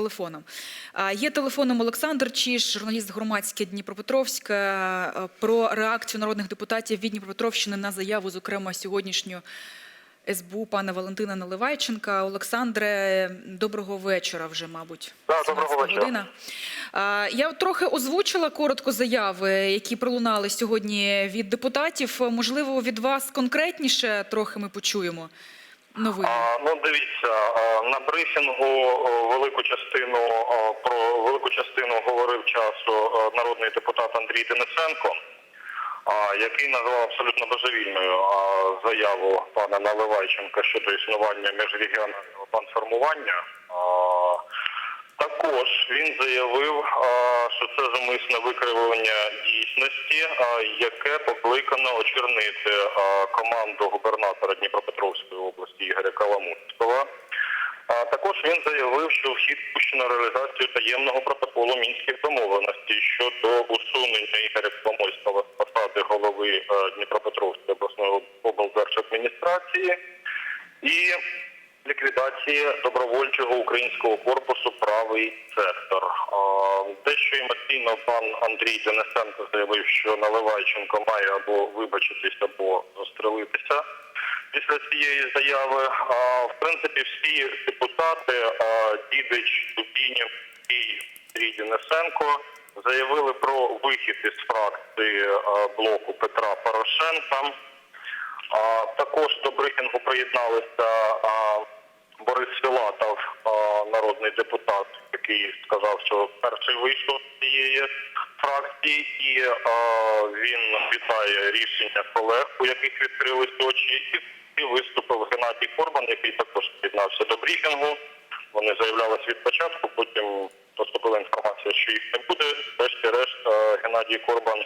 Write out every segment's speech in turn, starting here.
телефоном. Є телефоном Олександр Чіш, журналіст громадський Дніпропетровська, е, про реакцію народних депутатів від Дніпропетровщини на заяву, зокрема сьогоднішню СБУ пана Валентина Наливайченка. Олександре, доброго вечора вже, мабуть. Да, доброго вечора. година. Я трохи озвучила коротко заяви, які пролунали сьогодні від депутатів. Можливо, від вас конкретніше трохи ми почуємо новини. Ну дивіться, на брифінгу велику частину про велику частину говорив часу народний депутат Андрій Денисенко, який назвав абсолютно божевільною заяву пана Наливайченка щодо існування міжрегіонального планформування. А, Також він заявив, що це зумисне викривлення дійсності, яке покликано очернити команду губернатора Дніпропетровської області Ігоря Каламутського. А також він заявив, що в хід пущено реалізацію таємного протоколу мінських домовленостей щодо усунення Ігоря Коломойського з посади голови е, Дніпропетровської обласної облдержадміністрації і ліквідації добровольчого українського корпусу правий сектор. Дещо емоційно пан Андрій Денисенко заявив, що Наливайченко має або вибачитись, або застрелитися після цієї заяви. В принципі, всі депутати Дідич, Дубінів і Андрій Денисенко заявили про вихід із фракції блоку Петра Порошенка. Також до брифінгу приєдналися Борис Філатов, народний депутат, який сказав, що перший вийшов з цієї фракції, і він вітає рішення колег, у яких відкрились очі, і виступив Геннадій Корбан, який також приєднався до брифінгу. Вони заявлялись від початку, потім поступила інформація, що їх не буде. Врешті-решт Геннадій Корбан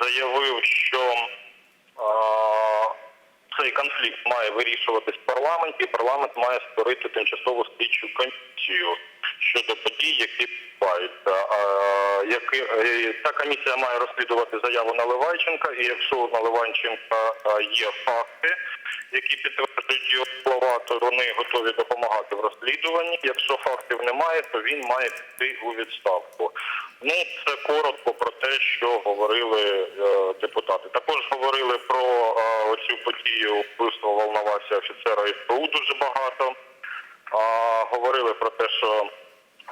заявив, що цей конфлікт має вирішуватись в парламенті. Парламент має створити тимчасову слідчу комісію щодо подій, які які, е, Ця комісія має розслідувати заяву Наливайченка, і якщо у Наливайченка є факти, які підтверджують його слова, то вони готові допомагати в розслідуванні. Якщо фактів немає, то він має піти у відставку. Ну це коротко про те, що говорили е, депутати. Також говорили про е, оцю подію вбивства Волновасі офіцера СБУ дуже багато. А, говорили про те, що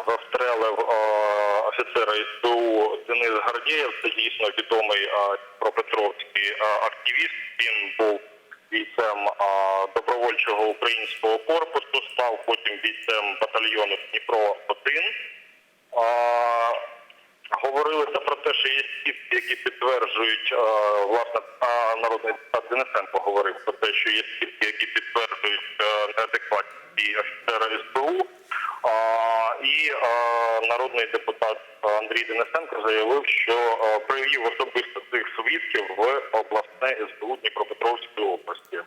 застрелив е, офіцера СБУ Денис Гардєєв. Це дійсно відомий пропетровський активіст. Він був бійцем добровольчого українського корпусу, став потім бійцем батальйону Дніпро 1 а, говорилося про те, що є свідки, які підтверджують власне народний депутат Денисенко говорив про те, що є свідки, які підтверджують неадекватність офіцера СБУ. І народний депутат Андрій Денисенко заявив, що привів особисто цих свідків в обласне СБУ Дніпропетровської області.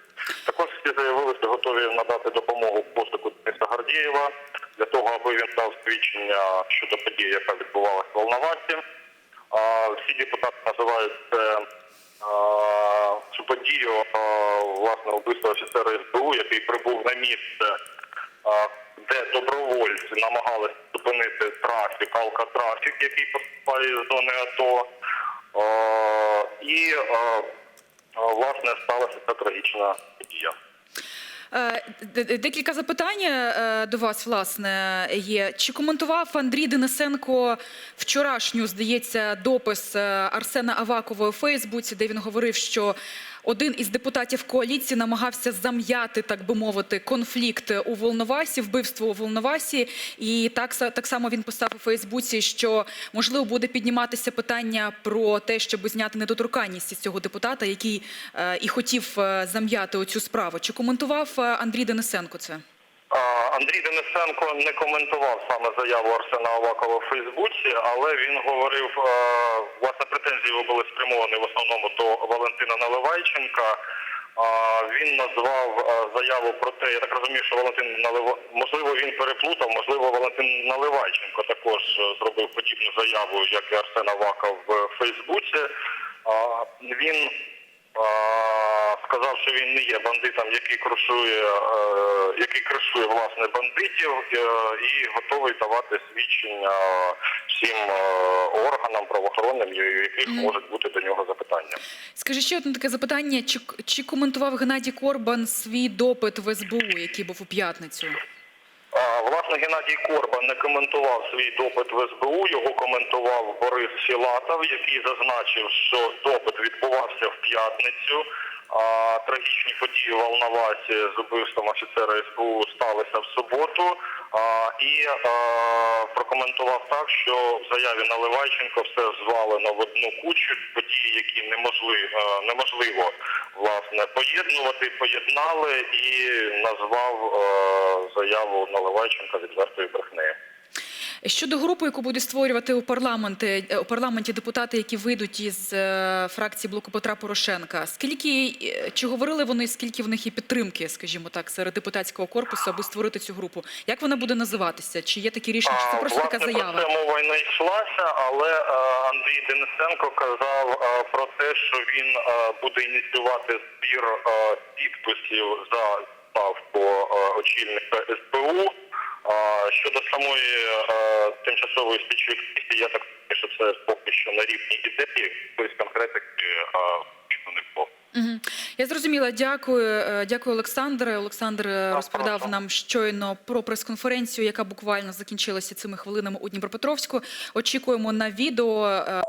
Також всі заявили, що готові надати допомогу пошуку Дениса Гордієва для того, аби він дав свідчення щодо події, яка відбувалася в Волновасі. Всі депутати називають це цю подію власне вбивства офіцера СБУ, який прибув на місце, де добровольці намагалися зупинити трафік, алкотрафік, який поступає з зони АТО. І власне сталася ця трагічна подія. Е, Декілька запитань е, до вас, власне, є. Чи коментував Андрій Денисенко вчорашню, здається, допис е, Арсена Авакова у Фейсбуці, де він говорив, що один із депутатів коаліції намагався зам'яти, так би мовити, конфлікт у Волновасі, вбивство у Волновасі. І так, так само він писав у Фейсбуці, що можливо буде підніматися питання про те, щоб зняти недоторканність із цього депутата, який е, і хотів е, зам'яти оцю справу. Чи коментував е, Андрій Денисенко це? Андрій Денисенко не коментував саме заяву Арсена Авакова в Фейсбуці, але він говорив, е, власне, претензії були спрямовані в основному до Валентина Наливайченка. Він назвав е, заяву про те, я так розумію, що Валентин Налива... можливо, він переплутав, можливо, Валентин Наливайченко також е, зробив подібну заяву, як і Арсен Аваков в Фейсбуці. Він сказав, що він не є бандитом, який крушує, е, який кришує власне бандитів, е, і готовий давати свідчення всім е, органам правоохоронним, яких можуть бути до нього запитання. Скажи ще одне таке запитання: чи, чи коментував Геннадій Корбан свій допит в СБУ, який був у п'ятницю? Власне, Геннадій Корбан не коментував свій допит в СБУ. Його коментував Борис Філатов, який зазначив, що допит відбувався в п'ятницю. Трагічні події в Волновасі з убивством офіцера СБУ сталися в суботу. І а, прокоментував так, що в заяві Наливайченко все звалено в одну кучу. Події, які неможливо, неможливо власне поєднувати, поєднали і назвав е, заяву Наливайченка відвертою брехнею. Щодо групи, яку буде створювати у парламенті, у парламенті депутати, які вийдуть із е, фракції блоку Петра Порошенка, скільки е, чи говорили вони, скільки в них є підтримки, скажімо так, серед депутатського корпусу, аби створити цю групу? Як вона буде називатися? Чи є такі рішення? Чи це просто така заява? Про це мова не йшлася, але е, Андрій Денисенко казав е, про те, що він е, буде ініціювати збір е, підписів за ставку е, очільника СБУ. Щодо самої е, тимчасової слідчої комісії, я так розумію, що це поки що на рівні ідеї, тобто конкретики не було. Я зрозуміла. Дякую, Е, дякую. Олександр е, розповідав нам щойно про прес-конференцію, яка буквально закінчилася цими хвилинами у Дніпропетровську. Очікуємо на відео. е,